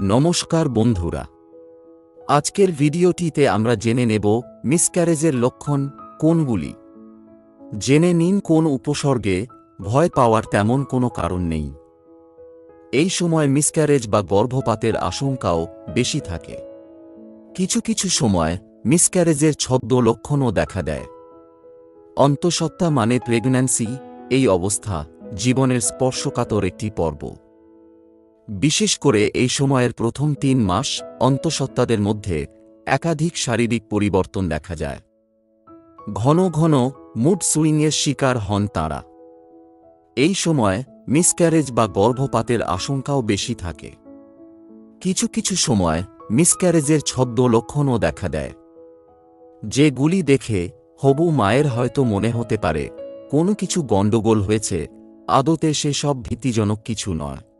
নমস্কার বন্ধুরা। আজকের ভিডিওটিতে আমরা জেনে নেব মিসক্যারেজের লক্ষণ কোনগুলি। জেনে নিন কোন উপসর্গে ভয় পাওয়ার তেমন কোনো কারণ নেই। এই সময় মিসক্যারেজ বা গর্ভপাতের আশঙ্কাও বেশি থাকে। কিছু কিছু সময় মিসক্যারেজের ছদ্ম লক্ষণও দেখা দেয়। অন্তঃসত্ত্বা মানে প্রেগন্যান্সি, এই অবস্থা জীবনের স্পর্শকাতর একটি পর্ব। বিশেষ করে এই সময়ের প্রথম তিন মাস অন্তঃসত্ত্বাদের মধ্যে একাধিক শারীরিক পরিবর্তন দেখা যায়। ঘন ঘন মুড সুইংয়ের শিকার হন তাঁরা। এই সময় মিসক্যারেজ বা গর্ভপাতের আশঙ্কাও বেশি থাকে। কিছু কিছু সময় মিসক্যারেজের ছদ্ম লক্ষণও দেখা দেয়। যেগুলি দেখে হবু মায়ের হয়তো মনে হতে পারে, কোনো কিছু গণ্ডগোল হয়েছে, আদতে সেসব ভীতিজনক কিছু নয়।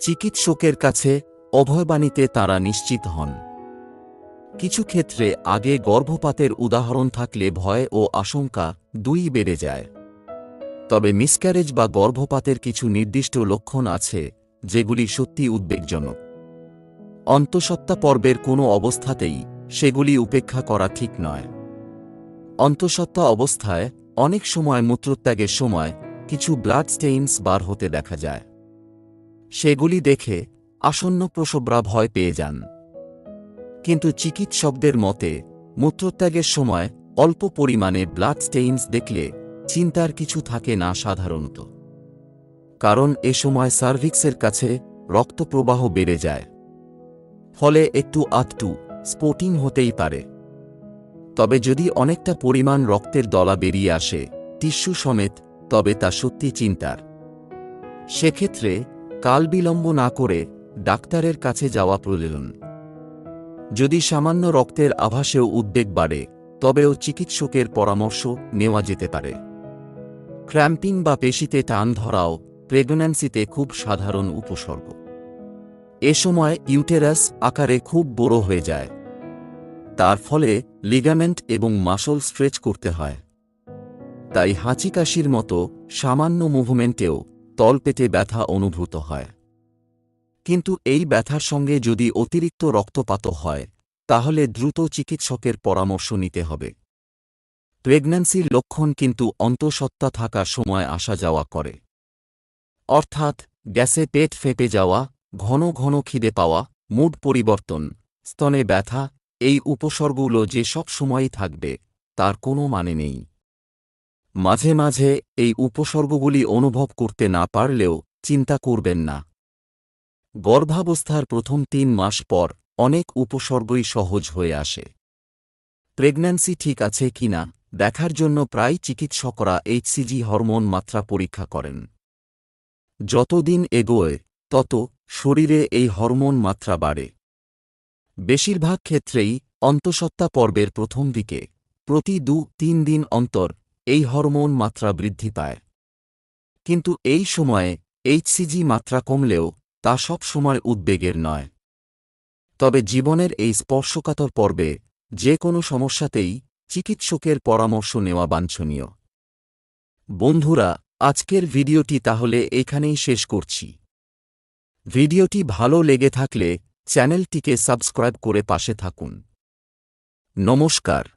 চিকিৎসকের কাছে অভয়বাণীতে তারা নিশ্চিত হন। কিছু ক্ষেত্রে আগে গর্ভপাতের উদাহরণ থাকলে ভয় ও আশঙ্কা দুই বেড়ে যায়। তবে মিসক্যারেজ বা গর্ভপাতের কিছু নির্দিষ্ট লক্ষণ আছে, যেগুলি সত্যি উদ্বেগজনক। অন্তঃসত্ত্বা পর্বের কোনো অবস্থাতেই সেগুলি উপেক্ষা করা ঠিক নয়। অন্তঃসত্ত্বা অবস্থায় অনেক সময় মূত্রত্যাগের সময় কিছু ব্লাড স্টেইনস বার হতে দেখা যায়। সেগুলি দেখে আসন্ন প্রসবরা ভয় পেয়ে যান। কিন্তু চিকিৎসকদের মতে, মূত্রত্যাগের সময় অল্প পরিমাণে ব্লাড স্টেইনস দেখলে চিন্তার কিছু থাকে না সাধারণত। কারণ এ সময় সার্ভিক্সের কাছে রক্তপ্রবাহ বেড়ে যায়। ফলে একটু আধটু স্পোটিং হতেই পারে। তবে যদি অনেকটা পরিমাণ রক্তের দলা বেরিয়ে আসে টিস্যু সমেত, তবে তা সত্যি চিন্তার। সেক্ষেত্রে কাল বিলম্ব না করে ডাক্তারের কাছে যাওয়া প্রয়োজন। যদি সামান্য রক্তের আভাসেও উদ্বেগ বাড়ে, তবেও চিকিৎসকের পরামর্শ নেওয়া যেতে পারে। ক্র্যাম্পিং বা পেশিতে টান ধরাও প্রেগন্যান্সিতে খুব সাধারণ উপসর্গ। এ সময় ইউটেরাস আকারে খুব বড় হয়ে যায়। তার ফলে লিগামেন্ট এবং মাসল স্ট্রেচ করতে হয়। তাই হাঁচি কাশির মতো সামান্য মুভমেন্টেও তলপেটে ব্যথা অনুভূত হয়। কিন্তু এই ব্যথার সঙ্গে যদি অতিরিক্ত রক্তপাত হয়, তাহলে দ্রুত চিকিৎসকের পরামর্শ নিতে হবে। প্রেগন্যান্সির লক্ষণ কিন্তু অন্তঃসত্ত্বা থাকার সময় আসা যাওয়া করে। অর্থাৎ গ্যাসে পেট ফেপে যাওয়া, ঘন ঘন খিদে পাওয়া, মুড পরিবর্তন, স্তনে ব্যথা, এই উপসর্গগুলো যে সব সময়ই থাকবে, তার কোনো মানে নেই। মাঝে মাঝে এই উপসর্গগুলি অনুভব করতে না পারলেও চিন্তা করবেন না। গর্ভাবস্থার প্রথম তিন মাস পর অনেক উপসর্গই সহজ হয়ে আসে। প্রেগন্যান্সি ঠিক আছে কিনা দেখার জন্য প্রায় চিকিৎসকরা এইচসিজি হরমোন মাত্রা পরীক্ষা করেন। যতদিন এগোয়, তত শরীরে এই হরমোন মাত্রা বাড়ে। বেশিরভাগ ক্ষেত্রেই অন্তঃসত্ত্বা পর্বের প্রথম দিকে প্রতি দু তিন দিন অন্তর এই হরমোন মাত্রা বৃদ্ধি পায়। কিন্তু এই সময়ে এইচসিজি মাত্রা কমলেও তা সব সময় উদ্বেগের নয়। তবে জীবনের এই স্পর্শকাতর পর্বে যে কোনো সমস্যাতেই চিকিৎসকের পরামর্শ নেওয়া বাঞ্ছনীয়। বন্ধুরা, আজকের ভিডিওটি তাহলে এখানেই শেষ করছি। ভিডিওটি ভালো লেগে থাকলে চ্যানেলটিকে সাবস্ক্রাইব করে পাশে থাকুন। নমস্কার।